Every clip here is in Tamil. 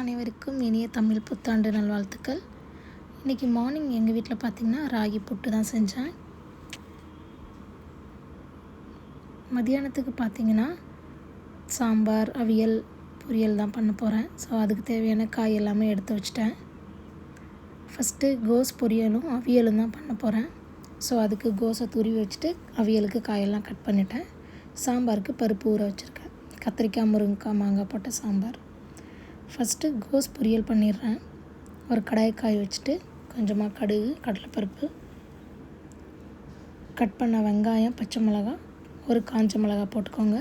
அனைவருக்கும் இனிய தமிழ் புத்தாண்டு நல்வாழ்த்துக்கள். இன்றைக்கி மார்னிங் எங்கள் வீட்டில் பார்த்திங்கன்னா ராகி புட்டு தான் செஞ்சேன். மதியானத்துக்கு பார்த்திங்கன்னா சாம்பார் அவியல் பொரியல் தான் பண்ண போகிறேன் ஸோ அதுக்கு தேவையான காய் எல்லாமே எடுத்து வச்சுட்டேன். ஃபஸ்ட்டு கோஸ் பொரியலும் அவியலும் தான் பண்ண போகிறேன் ஸோ அதுக்கு கோஸை துருவி வச்சுட்டு அவியலுக்கு காயெல்லாம் கட் பண்ணிட்டேன். சாம்பாருக்கு பருப்பு ஊற வச்சுருக்கேன். கத்திரிக்காய் முருங்கைக்காய் மாங்காய் போட்ட சாம்பார். ஃபஸ்ட்டு கோஸ் பொரியல் பண்ணிடுறேன். ஒரு கடாய் காய வச்சுட்டு கொஞ்சமாக கடுகு கடலைப்பருப்பு கட் பண்ண வெங்காயம் பச்சை மிளகா ஒரு காஞ்ச மிளகா போட்டுக்கோங்க.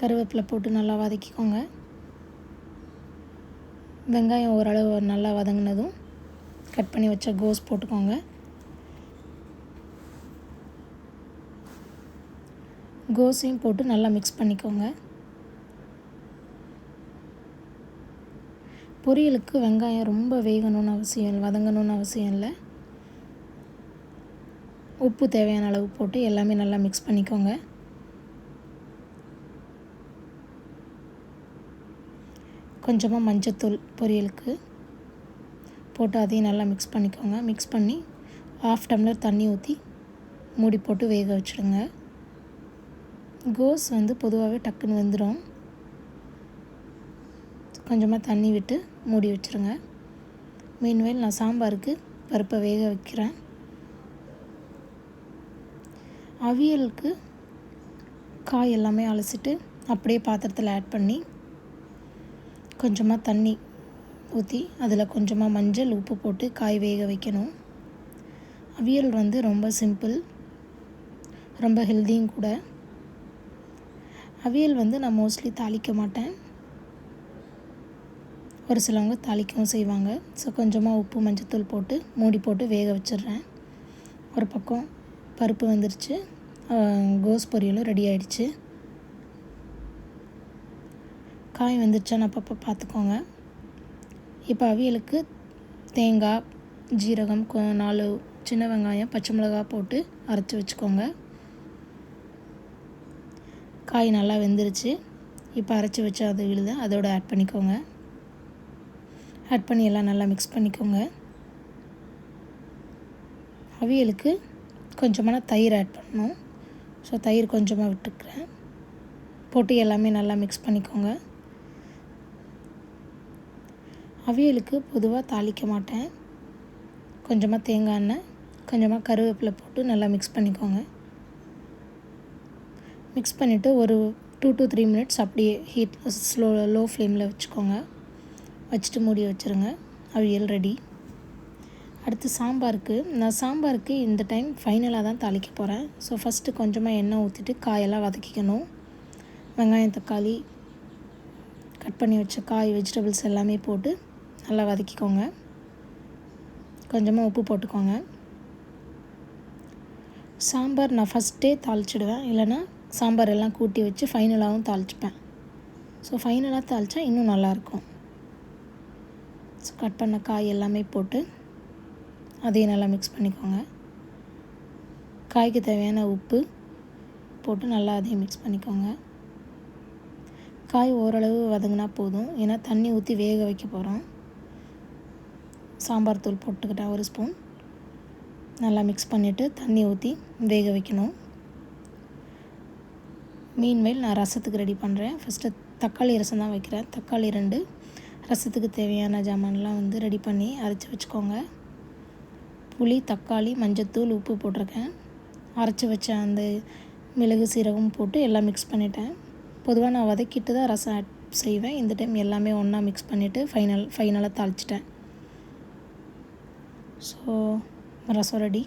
கருவேப்பிலை போட்டு நல்லா வதக்கிக்கோங்க. வெங்காயம் ஓரளவு நல்லா வதங்கினதும் கட் பண்ணி வச்ச கோஸ் போட்டுக்கோங்க. கோஸையும் போட்டு நல்லா மிக்ஸ் பண்ணிக்கோங்க. பொரியலுக்கு வெங்காயம் ரொம்ப வேகணும்னு அவசியம் இல்லை வதங்கணும்னு அவசியம் இல்லை. உப்பு தேவையான அளவு போட்டு எல்லாமே நல்லா மிக்ஸ் பண்ணிக்கோங்க. கொஞ்சமாக மஞ்சத்தூள் பொரியலுக்கு போட்டு அதையும் நல்லா மிக்ஸ் பண்ணிக்கோங்க. மிக்ஸ் பண்ணி ஆஃப் டம்ளர் தண்ணி ஊற்றி மூடி போட்டு வேக வச்சுடுங்க. கோஸ் வந்து பொதுவாகவே டக்குன்னு வெந்துடும் கொஞ்சமாக தண்ணி விட்டு மூடி வச்சுருங்க. மீன்வேல் நான் சாம்பாருக்கு பருப்பை வேக வைக்கிறேன். அவியலுக்கு காய் எல்லாமே அலசிட்டு அப்படியே பாத்திரத்தில் ஆட் பண்ணி கொஞ்சமாக தண்ணி ஊற்றி அதில் கொஞ்சமாக மஞ்சள் உப்பு போட்டு காய் வேக வைக்கணும். அவியல் வந்து ரொம்ப சிம்பிள் ரொம்ப ஹெல்த்தியும் கூட. அவியல் வந்து நான் மோஸ்ட்லி தாளிக்க மாட்டேன். ஒரு சிலவங்க தாளிக்கவும் செய்வாங்க. ஸோ கொஞ்சமாக உப்பு மஞ்சத்தூள் போட்டு மூடி போட்டு வேக வச்சிடுறேன். ஒரு பக்கம் பருப்பு வந்துருச்சு. கோஸ் பொரியலும் ரெடி ஆகிடுச்சு காய் வந்துருச்சான்னு அப்பப்போ பார்த்துக்கோங்க. இப்போ அவியலுக்கு தேங்காய் ஜீரகம் நாலு சின்ன வெங்காயம் பச்சை மிளகா போட்டு அரைச்சி வச்சுக்கோங்க. காய் நல்லா வெந்துருச்சு. இப்போ அரைச்சி வச்ச அது விழுத. அதோடு ஆட் பண்ணிக்கோங்க. ஆட் பண்ணி எல்லாம் நல்லா மிக்ஸ் பண்ணிக்கோங்க. அவியலுக்கு கொஞ்சமான தயிர் ஆட் பண்ணணும். ஸோ தயிர் கொஞ்சமாக விட்டுக்கிறேன். போட்டு எல்லாமே நல்லா மிக்ஸ் பண்ணிக்கோங்க. அவியலுக்கு பொதுவாக தாளிக்க மாட்டேன். கொஞ்சமாக தேங்காய் எண்ணெய் கொஞ்சமாக கருவேப்பிலை போட்டு நல்லா மிக்ஸ் பண்ணிக்கோங்க. மிக்ஸ் பண்ணிவிட்டு ஒரு டூ டு த்ரீ மினிட்ஸ் அப்படியே ஹீட் ஸ்லோ லோ ஃப்ளேமில் வச்சுக்கோங்க. வச்சுட்டு மூடி வச்சுருங்க. அவியல் ரெடி அடுத்து சாம்பாருக்கு. நான் சாம்பாருக்கு இந்த டைம் ஃபைனலாக தான் தாளிக்க போகிறேன் ஸோ ஃபஸ்ட்டு கொஞ்சமாக எண்ணெய் ஊற்றிட்டு காயெல்லாம் வதக்கிக்கணும். வெங்காயம் தக்காளி கட் பண்ணி வச்ச காய் வெஜிடபிள்ஸ் எல்லாமே போட்டு நல்லா வதக்கிக்கோங்க. கொஞ்சமாக உப்பு போட்டுக்கோங்க. சாம்பார் நான் ஃபஸ்ட்டே தாளிச்சிடுவேன். இல்லைனா சாம்பார் எல்லாம் கூட்டி வச்சு ஃபைனலாகவும் தாளிச்சுப்பேன். ஸோ ஃபைனலாக தாளித்தா இன்னும் நல்லாயிருக்கும் ஸோ கட் பண்ண காய் எல்லாமே போட்டு அதையும் நல்லா மிக்ஸ் பண்ணிக்கோங்க. காய்க்கு தேவையான உப்பு போட்டு நல்லா அதையும் மிக்ஸ் பண்ணிக்கோங்க. காய் ஓரளவு வதங்கினா போதும். ஏன்னா தண்ணி ஊற்றி வேக வைக்க போகிறோம் சாம்பார் தூள் போட்டுக்கிட்டேன் ஒரு ஸ்பூன் நல்லா மிக்ஸ் பண்ணிவிட்டு தண்ணி ஊற்றி வேக வைக்கணும். மீன்மேல் நான் ரசத்துக்கு ரெடி பண்ணுறேன் ஃபஸ்ட்டு தக்காளி ரசம் தான் வைக்கிறேன். தக்காளி ரெண்டு ரசத்துக்கு தேவையான ஜாமான்லாம் வந்து ரெடி பண்ணி அரைச்சி வச்சுக்கோங்க. புளி தக்காளி மஞ்சத்தூள் உப்பு போட்டிருக்கேன். அரைச்சி வச்ச அந்த மிளகு சீரகம் போட்டு எல்லாம் மிக்ஸ் பண்ணிட்டேன். பொதுவாக நான் வதக்கிட்டு தான் ரசம் ஆட் செய்வேன். இந்த டைம் எல்லாமே ஒன்றா மிக்ஸ் பண்ணிவிட்டு ஃபைனல் ஃபைனலாக தாளிச்சிட்டேன். ஸோ ரசம் ரெடி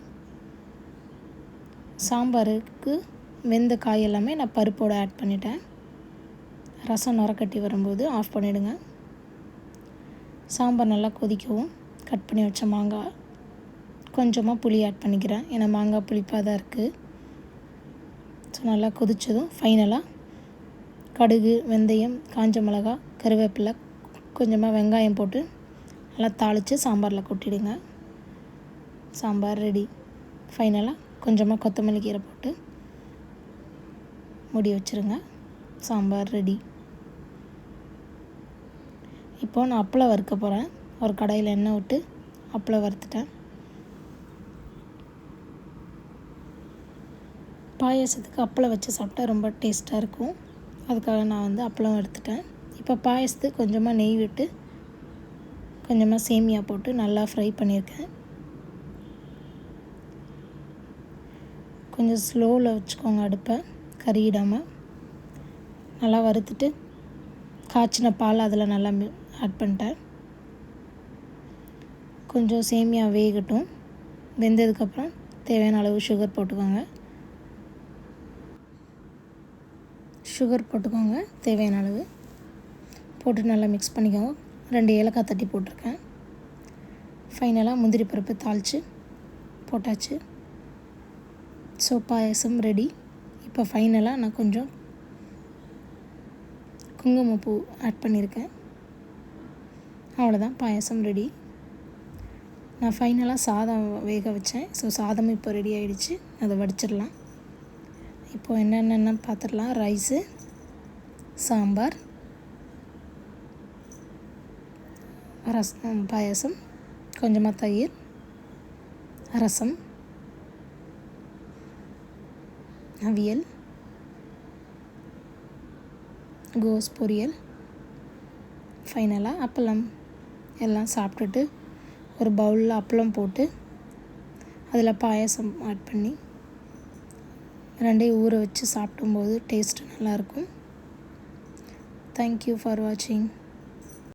சாம்பாருக்கு வெந்த காய் எல்லாமே நான் பருப்போடு ஆட் பண்ணிட்டேன். ரசம் நுரக்கட்டி வரும்போது ஆஃப் பண்ணிவிடுங்க சாம்பார் நல்லா கொதிக்கவும் கட் பண்ணி வச்ச மாங்காய் கொஞ்சமாக புளி ஆட் பண்ணிக்கிறேன். ஏன்னா மாங்காய் புளிப்பாக தான் இருக்குது ஸோ நல்லா கொதித்ததும் ஃபைனலாக கடுகு வெந்தயம் காஞ்ச மிளகா கருவேப்பிலை கொஞ்சமாக வெங்காயம் போட்டு நல்லா தாளித்து சாம்பாரில் கொட்டிடுங்க. சாம்பார் ரெடி ஃபைனலாக கொஞ்சமாக கொத்தமல்லி கீரை போட்டு முடி வச்சுருங்க. சாம்பார் ரெடி இப்போது நான் அப்பளம் வறுக்க போகிறேன் ஒரு கடையில் எண்ணெய் விட்டு அப்பளம் வறுத்துட்டேன். பாயாசத்துக்கு அப்பளம் வச்சு சாப்பிட்டா ரொம்ப டேஸ்ட்டாக இருக்கும். அதுக்காக நான் வந்து அப்பளம் எடுத்துட்டேன். இப்போ பாயசத்துக்கு கொஞ்சமாக நெய் விட்டு கொஞ்சமாக சேமியா போட்டு நல்லா ஃப்ரை பண்ணியிருக்கேன். கொஞ்சம் ஸ்லோவில் வச்சுக்கோங்க அடுப்பை. கறியிடாமல் நல்லா வறுத்துட்டு காய்ச்சின பால் அதில் நல்லா ஆட் பண்ணிட்டேன். கொஞ்சம் சேமியா வேகட்டும். வெந்ததுக்கப்புறம் தேவையான அளவு சுகர் போட்டுக்கோங்க. சுகர் போட்டுக்கோங்க தேவையான அளவு. போட்டு நல்லா மிக்ஸ் பண்ணிக்கோங்க. ரெண்டு ஏலக்காய் தட்டி போட்டிருக்கேன். ஃபைனலாக முந்திரி பருப்பு தாளித்து போட்டாச்சு. ஸோ பாயசம் ரெடி இப்போ ஃபைனலாக நான் கொஞ்சம் குங்குமப்பூ ஆட் பண்ணியிருக்கேன். அவ்வளோதான் பாயசம் ரெடி நான் ஃபைனலாக சாதம் வேக வச்சேன். ஸோ சாதம் இப்போ ரெடி ஆகிடுச்சு அதை வடிச்சிடலாம். இப்போது என்னென்ன பார்த்துடலாம் ரைஸு சாம்பார் ரசம் பாயசம் கொஞ்சமாக தயிர் ரசம் அவியல் கோஸ் பொரியல் ஃபைனலாக அப்பளம். எல்லாம் சாப்பிட்டுட்டு ஒரு பவுலில் அப்பளம் போட்டு அதில் பாயசம் ஆட் பண்ணி ரெண்டையும் ஊற வச்சு சாப்பிடும்போது டேஸ்ட்டு நல்லாயிருக்கும் தேங்க்யூ ஃபார் வாட்சிங்